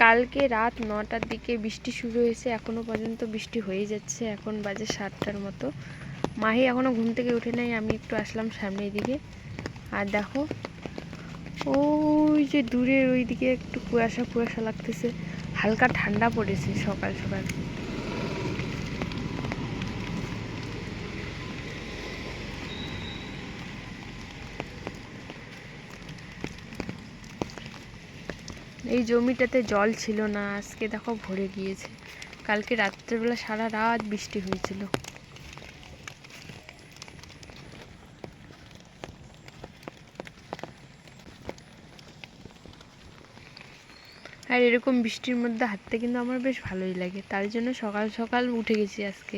কালকে রাত নটার দিকে বৃষ্টি শুরু হয়েছে এখনও পর্যন্ত বৃষ্টি হয়ে যাচ্ছে, এখন বাজে সাতটার মতো। মাহি এখনও ঘুম থেকে উঠে নাই, আমি একটু আসলাম সামনের দিকে। আর দেখো, ওই যে দূরের ওই দিকে একটু কুয়াশা কুয়াশা লাগতেছে, হালকা ঠান্ডা পড়েছে সকাল সকাল। এই জমিটাতে জল ছিল না, আজকে দেখো ভরে গিয়েছে। কালকে রাত্রেবেলা সারা রাত বৃষ্টি হয়েছিল। আর এরকম বৃষ্টির মধ্যে হাঁটতে কিন্তু আমার বেশ ভালোই লাগে। তার জন্য সকাল সকাল উঠে গেছি আজকে।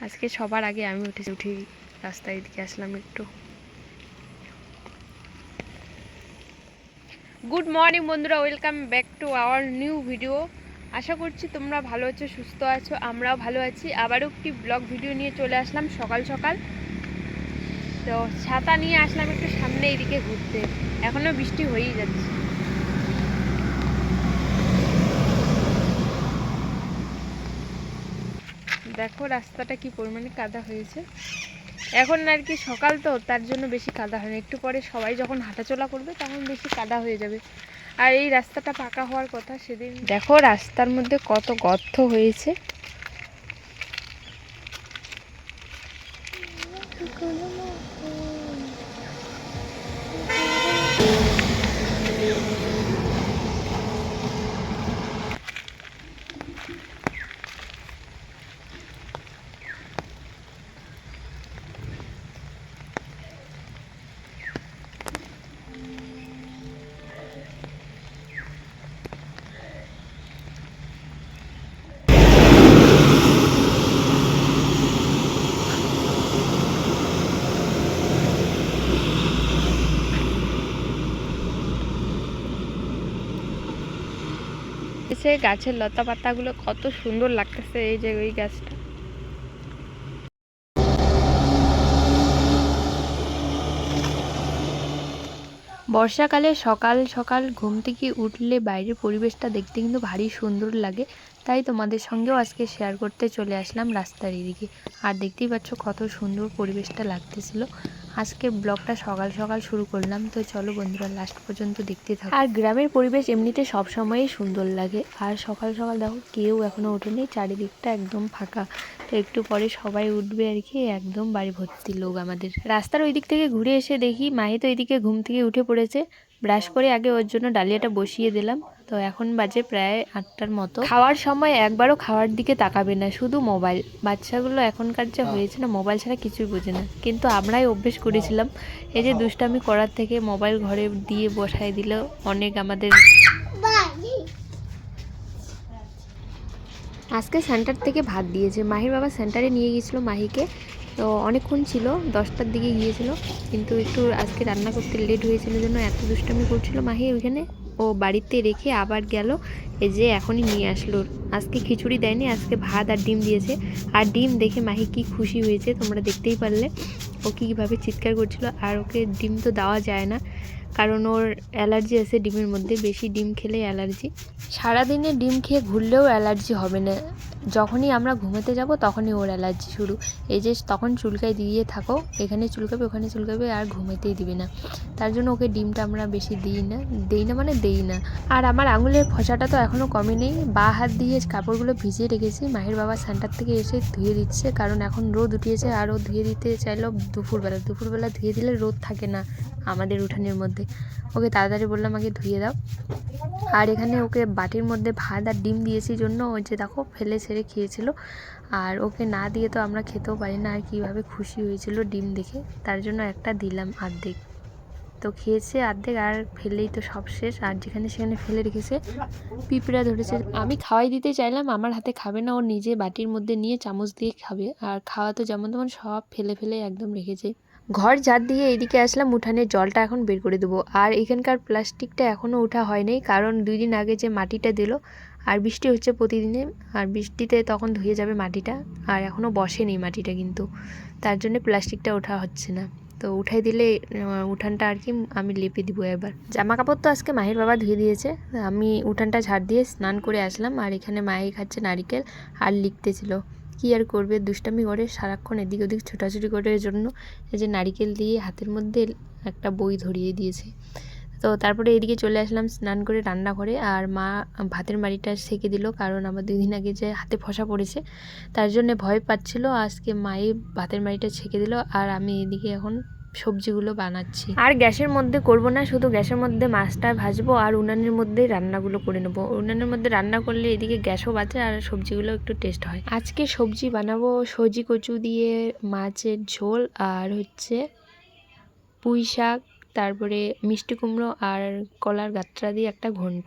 আজকে সবার আগে আমি উঠেছি উঠে রাস্তায় দিকে আসলাম একটু। গুড মর্নিং বন্ধুরা welcome back to our new video আশা করছি তোমরা ভালো আছো, সুস্থ আছো, আমরাও ভালো আছি। আবারও একটি ব্লগ ভিডিও নিয়ে চলে আসলাম সকাল সকাল। তো ছাতা নিয়ে আসলাম একটু সামনে এইদিকে ঘুরতে। এখনও বৃষ্টি হয়েই যাচ্ছে। দেখো রাস্তাটা কি পরিমাণে কাদা হয়েছে। এখন আর কি সকাল তো, তার জন্য বেশি কাদা হয় না। একটু পরে সবাই যখন হাঁটাচলা করবে, তখন বেশি কাদা হয়ে যাবে। আর এই রাস্তাটা পাকা হওয়ার কথা সেদিন দেখো, রাস্তার মধ্যে কত গর্ত হয়েছে। এসে গাছের লতা পাতাগুলো কত সুন্দর লাগতেছে এই যে ওই গাছটা। বর্ষাকালে সকাল সকাল ঘুম থেকে উঠলে বাইরের পরিবেশটা দেখতে কিন্তু ভারী সুন্দর লাগে। তাই তোমাদের সঙ্গেও আজকে শেয়ার করতে চলে আসলাম রাস্তার এদিকে। আর দেখতেই পাচ্ছ কত সুন্দর পরিবেশটা লাগতেছিল। আজকে ব্লগটা সকাল সকাল শুরু করলাম, তো চলো বন্ধুরা লাস্ট পর্যন্ত দেখতে থাকো। আর গ্রামের পরিবেশ এমনিতে সব সময়ই সুন্দর লাগে। আর সকাল সকাল দেখো, কেউ এখনও ওঠেনি, চারিদিকটা একদম ফাঁকা। তো একটু পরে সবাই উঠবে আর কি, একদম বাড়ি ভর্তি লোক আমাদের। রাস্তার ওই দিক থেকে ঘুরে এসে দেখি, মাহি তো এইদিকে ঘুম থেকে উঠে পড়েছে। ব্রাশ করে আগে ওর জন্য ডালিয়াটা বসিয়ে দিলাম। তো এখন বাজে প্রায় আটটার মতো। খাওয়ার সময় একবারও খাওয়ার দিকে তাকাবে না, শুধু মোবাইল। বাচ্চাগুলো এখনকার যা হয়েছে না, মোবাইল ছাড়া কিছুই বোঝে না। কিন্তু আমরাই অভ্যেস করেছিলাম, এই যে দুষ্টামি করার থেকে মোবাইল ঘরে দিয়ে বসাই দিল অনেক আমাদের। আজকে সেন্টার থেকে ভাত দিয়েছে। মাহির বাবা সেন্টারে নিয়ে গিয়েছিল মাহিকে। তো অনেকক্ষণ ছিল, দশটার দিকে গিয়েছিল, কিন্তু একটু আজকে রান্না করতে লেট হয়েছিল জন্য এত দুষ্টামি করছিল মাহি, ওইখানে ও বাড়িতে রেখে আবার গেল, এই যে এখনই নিয়ে আসলো। আজকে খিচুড়ি দেয়নি, আজকে ভাত আর ডিম দিয়েছে। আর ডিম দেখে মাহি কি খুশি হয়েছে, তোমরা দেখতেই পারলে। ও কীভাবে চিৎকার করছিল, আর ওকে ডিম তো দেওয়া যায় না, কারণ ওর অ্যালার্জি আছে ডিমের মধ্যে, বেশি ডিম খেলে অ্যালার্জি। সারাদিনে ডিম খেয়ে ঘুরলেও অ্যালার্জি হবে না। যখনই আমরা ঘুমাতে যাব, তখনই ওর অ্যালার্জি শুরু। এই যে তখন চুলকায় দিয়ে থাকো, এখানে চুলকাবে, ওখানে চুলকাবে, আর ঘুমাতেই দিবে না। তার জন্য ওকে ডিমটা আমরা বেশি দিই না, দেই না মানে দেই না। আর আমার আঙুলের ফসাটা তো এখনও কমে নেই। বা হাত দিয়ে কাপড়গুলো ভিজিয়ে রেখেছি। মাহির বাবা সেন্টার থেকে এসে ধুয়ে দিচ্ছে, কারণ এখন রোদ উঠিয়েছে, আর ও ধুয়ে দিতে চাইলো দুপুরবেলা। দুপুরবেলা ধুয়ে দিলে রোদ থাকে না। আমাদের উঠানের মধ্যে। ওকে তাড়াতাড়ি বললাম, আগে ধুয়ে দাও। আর এখানে ওকে বাটির মধ্যে ভাত আর ডিম দিয়েছি জন্য। ওই যে দেখো, ফেলে ছেড়ে খেয়েছিল। আর ওকে না দিয়ে তো আমরা খেতেও পারি না, আর কীভাবে খুশি হয়েছিল ডিম দেখে। তার জন্য একটা দিলাম অর্ধেক তো খেয়েছে অর্ধেক আর ফেলেই তো সব শেষ। আর যেখানে সেখানে ফেলে রেখেছে, পিঁপড়া ধরেছে। আমি খাওয়াই দিতে চাইলাম, আমার হাতে খাবে না। ও নিজে বাটির মধ্যে নিয়ে চামচ দিয়ে খাবে। আর খাওয়া তো যেমন তেমন সব ফেলে ফেলে একদম রেখেছে। ঘর ঝাড় দিয়ে এইদিকে আসলাম, উঠানের জলটা এখন বের করে দেবো। আর এখানকার প্লাস্টিকটা এখনও ওঠা হয়নি, কারণ দুই দিন আগে যে মাটিটা দিল, আর বৃষ্টি হচ্ছে প্রতিদিনে, আর বৃষ্টিতে তখন ধুয়ে যাবে মাটিটা, আর এখনও বসেনি মাটিটা কিন্তু, তার জন্য প্লাস্টিকটা ওঠা হচ্ছে না। তো উঠাই দিলে উঠানটা আর কি আমি লেপে দিব এবার। জামা কাপড় তো আজকে মাহির বাবা ধুয়ে দিয়েছে, আমি উঠানটা ঝাড় দিয়ে স্নান করে আসলাম, আর এখানে মাহি খাচ্ছে নারিকেল, আর লিখতেছিল কি আর করবে? দুষ্টামি করে, সারাক্ষণ এদিক ওদিক ছোটাছুটি করে। জন্য এই যে নারিকেল দিয়ে হাতের মধ্যে একটা বই ধরিয়ে দিয়েছে। তো তারপরে এদিকে চলে আসলাম স্নান করে রান্না করে আর মা ভাতের মাড়িটা সেঁকে দিল, কারণ আমার দুই দিন আগে যে হাতে ফসা পড়েছে, তার জন্য ভয় পাচ্ছিল। আজকে মায়ে ভাতের মাড়িটা ছেঁকে দিল। আর আমি এদিকে এখন সবজিগুলো বানাচ্ছি। আর গ্যাসের মধ্যে করব না শুধু গ্যাসের মধ্যে মাছটা ভাজবো আর উনানের মধ্যেই রান্নাগুলো করে নেব। উনানের মধ্যে রান্না করলে এদিকে গ্যাসও বাঁচে আর সবজিগুলো একটু টেস্ট হয়। আজকে সবজি বানাবো সজি কচু দিয়ে মাছের ঝোল আর হচ্ছে পুঁই শাক তারপরে মিষ্টি কুমড়ো আর কলার গাত্রা দিয়ে একটা ঘন্ট।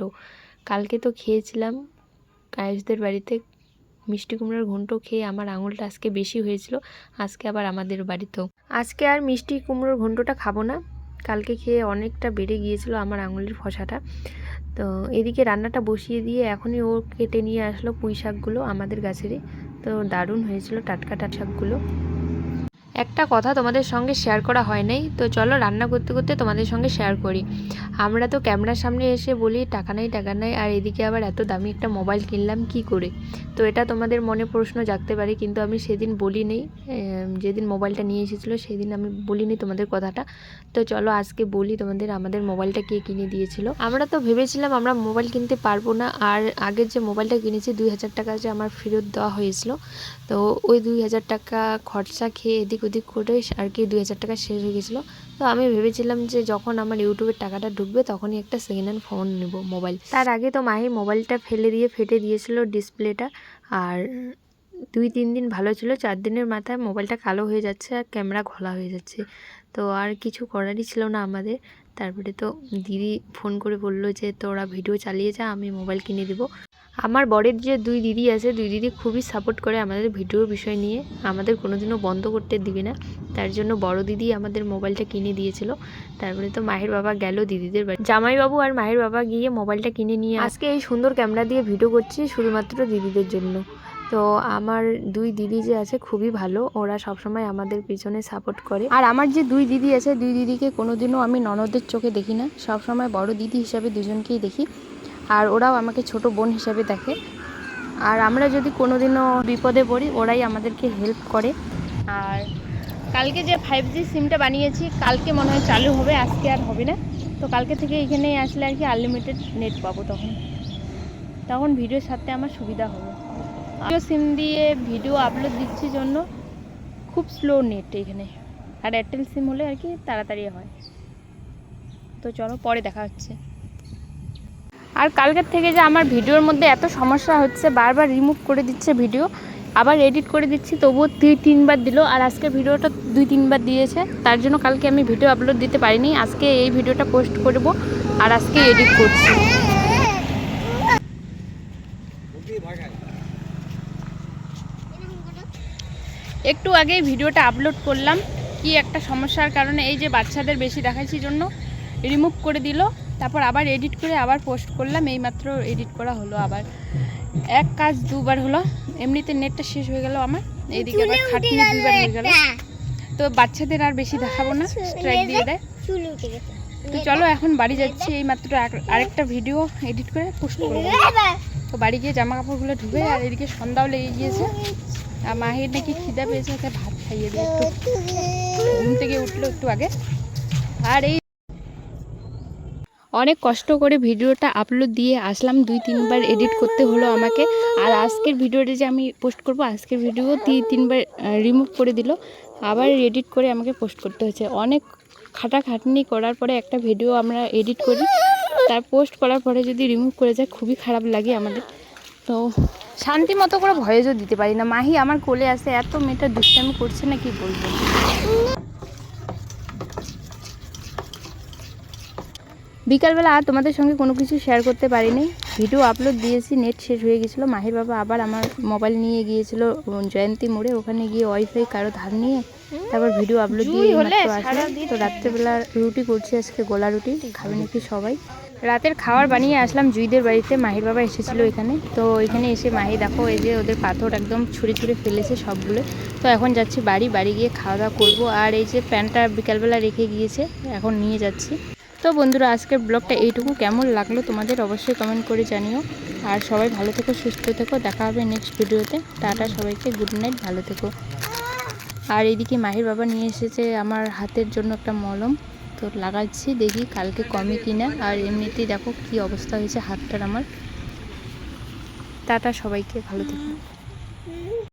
কালকে তো খেয়েছিলাম কায়েসদের বাড়িতে মিষ্টি কুমড়োর ঘন্ট খেয়ে আমার আঙুলটা আজকে বেশি হয়েছিল, আজকে আবার আমাদের বাড়িতেও। আজকে আর মিষ্টি কুমড়োর ঘন্টটা খাব না, কালকে খেয়ে অনেকটা বেড়ে গিয়েছিল আমার আঙুলের ফসাটা। তো এদিকে রান্নাটা বসিয়ে দিয়ে এখনই ও কেটে নিয়ে আসলো পুঁই শাকগুলো আমাদের গাছেরই। তো দারুণ হয়েছিল টাটকা টাট শাকগুলো। একটা কথা তোমাদের সঙ্গে শেয়ার করা হয় নাই, তো চলো রান্না করতে করতে তোমাদের সঙ্গে শেয়ার করি। আমরা তো ক্যামেরার সামনে এসে বলি, টাকা নাই টাকা নাই। আর এদিকে আবার এত দামি একটা মোবাইল কিনলাম, কি করে? তো এটা তোমাদের মনে প্রশ্ন জাগতে পারে, কিন্তু আমি সেদিন বলি নেই। যেদিন মোবাইলটা নিয়ে এসেছিল, সেদিন আমি বলিনি তোমাদের কথাটা। তো চলো আজকে বলি তোমাদের আমাদের মোবাইলটা কে কিনে দিয়েছিল। আমরা তো ভেবেছিলাম আমরা মোবাইল কিনতে পারব না, আর আগের যে মোবাইলটা কিনেছি, দুই হাজার টাকা যে আমার ফেরত দেওয়া হয়েছিল। তো ওই দুই হাজার টাকা খরচা খেয়ে এদিক ওদিক করে আর কি দুই হাজার টাকা শেষ হয়ে গেছিল। তো আমি ভেবেছিলাম যে যখন আমার ইউটিউবের টাকাটা ঢুকবে তখনই একটা সেকেন্ড হ্যান্ড ফোন নেব মোবাইল তার আগে তো মাহি মোবাইলটা ফেলে দিয়ে, ফেটে দিয়েছিল ডিসপ্লেটা আর দুই, তিন দিন ভালো ছিল, চার দিনের মাথায় মোবাইলটা কালো হয়ে যাচ্ছে আর ক্যামেরা ঘোলা হয়ে যাচ্ছে। তো আর কিছু করারই ছিল না আমাদের। তারপরে তো দিদি ফোন করে বলল যে, তোরা ভিডিও চালিয়ে যা, আমি মোবাইল কিনে দেবো। আমার বরের যে দুই দিদি আছে, দুই দিদি খুবই সাপোর্ট করে আমাদের ভিডিওর বিষয় নিয়ে। আমাদের কোনোদিনও বন্ধ করতে দিবে না। তার জন্য বড় দিদি আমাদের মোবাইলটা কিনে দিয়েছিল। তারপরে তো মাহের বাবা গেল দিদিদের বাড়ি। জামাইবাবু আর মাহের বাবা গিয়ে মোবাইলটা কিনে নিয়ে আজকে এই সুন্দর ক্যামেরা দিয়ে ভিডিও করছি শুধুমাত্র দিদিদের জন্য। তো আমার দুই দিদি যে আছে খুবই ভালো। ওরা সবসময় আমাদের পিছনে সাপোর্ট করে। আর আমার যে দুই দিদি আছে, দুই দিদিকে কোনোদিনও আমি ননদের চোখে দেখি না। সবসময় বড় দিদি হিসাবে দুজনকেই দেখি। আর ওরাও আমাকে ছোট বোন হিসাবে দেখে। আর আমরা যদি কোনোদিনও বিপদে পড়ি, ওরাই আমাদেরকে হেল্প করে। আর কালকে যে ফাইভ জি সিমটা বানিয়েছি, কালকে মনে হয় চালু হবে, আজকে আর হবে না। তো কালকে থেকে এখানে আসলে আর কি আনলিমিটেড নেট পাবো তখন। তখন ভিডিওর সাথে আমার সুবিধা হবে। জিও সিম দিয়ে ভিডিও আপলোড দিচ্ছি জন্য খুব স্লো নেট এখানে। আর এয়ারটেল সিম হলে আর কি তাড়াতাড়ি হয়। তো চলো পরে দেখা হচ্ছে। আর কালকের থেকে যে আমার ভিডিওর মধ্যে এত সমস্যা হচ্ছে, বারবার রিমুভ করে দিচ্ছে ভিডিও আবার এডিট করে দিচ্ছি, তবুও দুই তিনবার দিল। আর আজকে ভিডিওটা দুই, তিনবার দিয়েছে, তার জন্য কালকে আমি ভিডিও আপলোড দিতে পারিনি। আজকে এই ভিডিওটা পোস্ট করব আর আজকে এডিট করছি। একটু আগে ভিডিওটা আপলোড করলাম, কি একটা সমস্যার কারণে এই যে বাচ্চাদের বেশি দেখাইছি জন্য রিমুভ করে দিল। তারপর আবার এডিট করে আবার পোস্ট করলাম এইমাত্র এডিট করা হলো আবার। এক কাজ দুবার হলো এমনিতে নেটটা শেষ হয়ে গেল আমার এইদিকে আবার খাটনি দুবার হয়ে গেল। তো বাচ্চাদের আর বেশি দেখাবো না স্ট্রাইক দিয়ে দেয়। তো চলো এখন বাড়ি যাচ্ছি এই মাত্র আরেকটা ভিডিও এডিট করে পোস্ট করব। তো বাড়ি গিয়ে জামা কাপড়গুলো ঢুকে আর এদিকে সন্ধ্যাও লেগে গিয়েছে। আর মাহির নাকি খিদা পেয়েছে ভাত খাইয়ে দিয়ে একটু ঘুম থেকে উঠল একটু আগে। আর এই অনেক কষ্ট করে ভিডিওটা আপলোড দিয়ে আসলাম, দুই, তিনবার এডিট করতে হলো আমাকে। আর আজকের ভিডিওটা যে আমি পোস্ট করব, আজকের ভিডিও তিন তিনবার রিমুভ করে দিল। আবার এডিট করে আমাকে পোস্ট করতে হয়েছে। অনেক খাটাখাটনি করার পরে একটা ভিডিও আমরা এডিট করি। তার পোস্ট করার পরে যদি রিমুভ করে যায়, খুবই খারাপ লাগে আমাদের। তো শান্তি মতো করে ভয়েসও দিতে পারি না। মাহি, আমার কোলে আসে এত মেয়েটা দুষ্টামি করছে না, কি বলব? বিকালবেলা আর তোমাদের সঙ্গে কোনো কিছু শেয়ার করতে পারিনি। ভিডিও আপলোড দিয়েছি নেট শেষ হয়ে গেছিল। মাহির বাবা আবার আমার মোবাইল নিয়ে গিয়েছিল জয়ন্তী মোড়ে। ওখানে গিয়ে ওয়াইফাই কারও ধার নিয়ে তারপর ভিডিও আপলোড দিয়ে আসলাম। তো রাত্রেবেলা রুটি করছি আজকে গোলা রুটি। খাবে নাকি সবাই? রাতের খাবার বানিয়ে আসলাম জুইদের বাড়িতে। মাহির বাবা এসেছিল এখানে। তো এখানে এসে মাহি দেখো এই যে ওদের পাথর একদম ছুঁড়ে ছুঁড়ে ফেলেছে সবগুলো। তো এখন যাচ্ছি বাড়ি বাড়ি গিয়ে খাওয়া দাওয়া করব। আর এই যে প্যান্টটা বিকালবেলা রেখে গিয়েছে এখন নিয়ে যাচ্ছি। তো বন্ধুরা, আজকের ব্লগটা এইটুকু। কেমন লাগল তোমাদের অবশ্যই কমেন্ট করে জানিও। আর সবাই ভালো থেকো, সুস্থ থেকো। দেখা হবে নেক্সট ভিডিওতে টাটা সবাইকে গুড নাইট ভালো থেকো। আর এইদিকে মাহির বাবা নিয়ে এসেছে আমার হাতের জন্য একটা মলম। তো লাগাচ্ছি দেখি কালকে কমে কিনা। আর এমনিতেই দেখো কি অবস্থা হয়েছে হাতটার আমার। টাটা সবাইকে, ভালো থেকো।